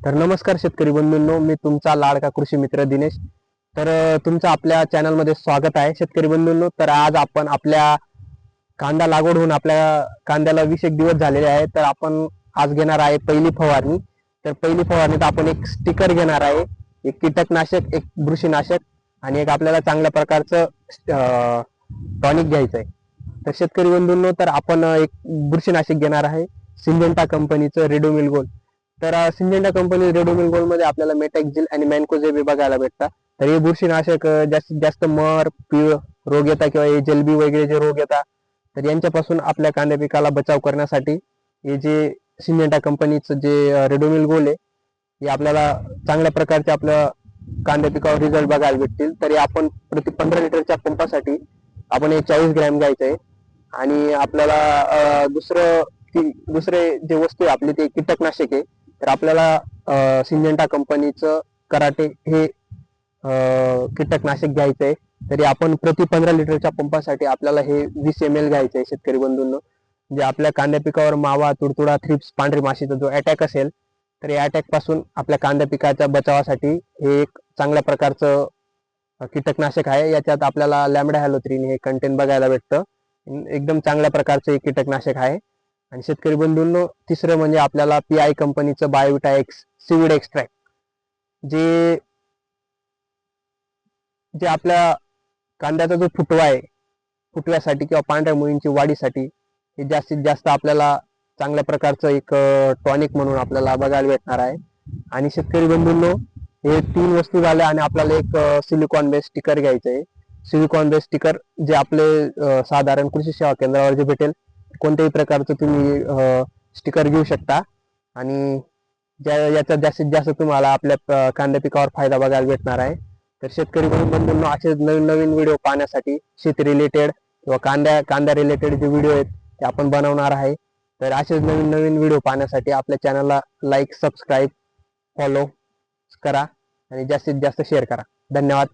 तर नमस्कार शेतकरी बंधूंनो मी तुमचा लाडका कृषी मित्र दिनेश. तर तुमचं आपल्या चॅनलमध्ये स्वागत आहे. शेतकरी बंधूंनो तर आज आपण आपल्या कांदा लागवड होऊन आपल्या कांद्याला वीस एक दिवस झालेले आहे तर आपण आज घेणार आहे पहिली फवारणी. तर पहिली फवारणीत आपण एक स्टिकर घेणार आहे. एक कीटकनाशक एक बुरशीनाशक आणि एक आपल्याला चांगल्या प्रकारचं टॉनिक घ्यायचं आहे. तर शेतकरी बंधूंनो तर आपण एक बुरशीनाशक घेणार आहे. सिंजेंटा कंपनीचं रेडोमिल गोल्ड तर सिंजेंडा कंपनी रेडोमिल गोल्डमध्ये आपल्याला मेटॅक्झिल आणि मॅनकोजेबी बघायला भेटतात. तर हे बुरशीनाशक जास्तीत जास्त मर पिळ रोग येतात किंवा हे जलबी वगैरे जे रोग येतात तर यांच्यापासून आपल्या कांद्या पिकाला बचाव करण्यासाठी हे जे सिंजेंटा कंपनीचं जे रेडोमिल गोल आहे हे आपल्याला चांगल्या प्रकारचे आपल्या कांद्या पिकावर रिझल्ट बघायला भेटतील. तरी आपण प्रति पंधरा लिटरच्या पंपासाठी आपण हे चाळीस ग्रॅम घ्यायचं आहे. आणि आपल्याला दुसरं दुसरे जे वस्तू आहे आपली ते कीटकनाशक आहे. तर आपल्याला सिंजेंटा कंपनीचं कराटे हे कीटकनाशक घ्यायचं आहे तरी आपण प्रति पंधरा लिटरच्या पंपासाठी आपल्याला हे वीस एम एल घ्यायचं आहे शेतकरी बंधूंना. जे आपल्या कांद्या पिकावर मावा तुडतुडा थ्रिप्स पांढरी माशीचा जो अटॅक असेल तर या अटॅकपासून आपल्या कांद्या पिकाच्या बचावासाठी हे एक चांगल्या प्रकारचं कीटकनाशक आहे. याच्यात आपल्याला लॅमडा हॅलोथ्रीन हे कंटेंट बघायला भेटतं. एकदम चांगल्या प्रकारचं एक कीटकनाशक आहे. आणि शेतकरी बंधूंनो तिसरं म्हणजे आपल्याला पी आय कंपनीचं बायोविटा एक्स सिविड एक्स्ट्रॅक्ट जे जे आपल्या कांद्याचा जो फुटवा आहे फुटव्यासाठी किंवा पांढऱ्या मुळींची वाढीसाठी हे जास्तीत जास्त आपल्याला चांगल्या प्रकारचं एक टॉनिक म्हणून आपल्याला बघायला भेटणार आहे. आणि शेतकरी बंधूंनो हे तीन वस्तू झाल्या आणि आपल्याला एक सिलिकॉन बेस स्टिकर घ्यायचं आहे सिलिकॉन बेस स्टिकर जे आपले साधारण कृषी सेवा केंद्रावर जे भेटेल कोणत्याही प्रकारचं तुम्ही स्टिकर घेऊ शकता. आणि ज्या याचा जास्तीत जास्त तुम्हाला आपल्या कांदा कांद्या पिकावर फायदा बघायला भेटणार आहे. तर शेतकरी बंधूंनो असे नवीन नवीन व्हिडिओ पाहण्यासाठी शेती रिलेटेड किंवा कांद्या कांदा रिलेटेड जे व्हिडिओ आहेत ते आपण बनवणार आहे. तर असेच नवीन नवीन व्हिडिओ पाहण्यासाठी आपल्या चॅनलला लाईक सबस्क्राईब फॉलो करा आणि जास्तीत जास्त शेअर करा. धन्यवाद.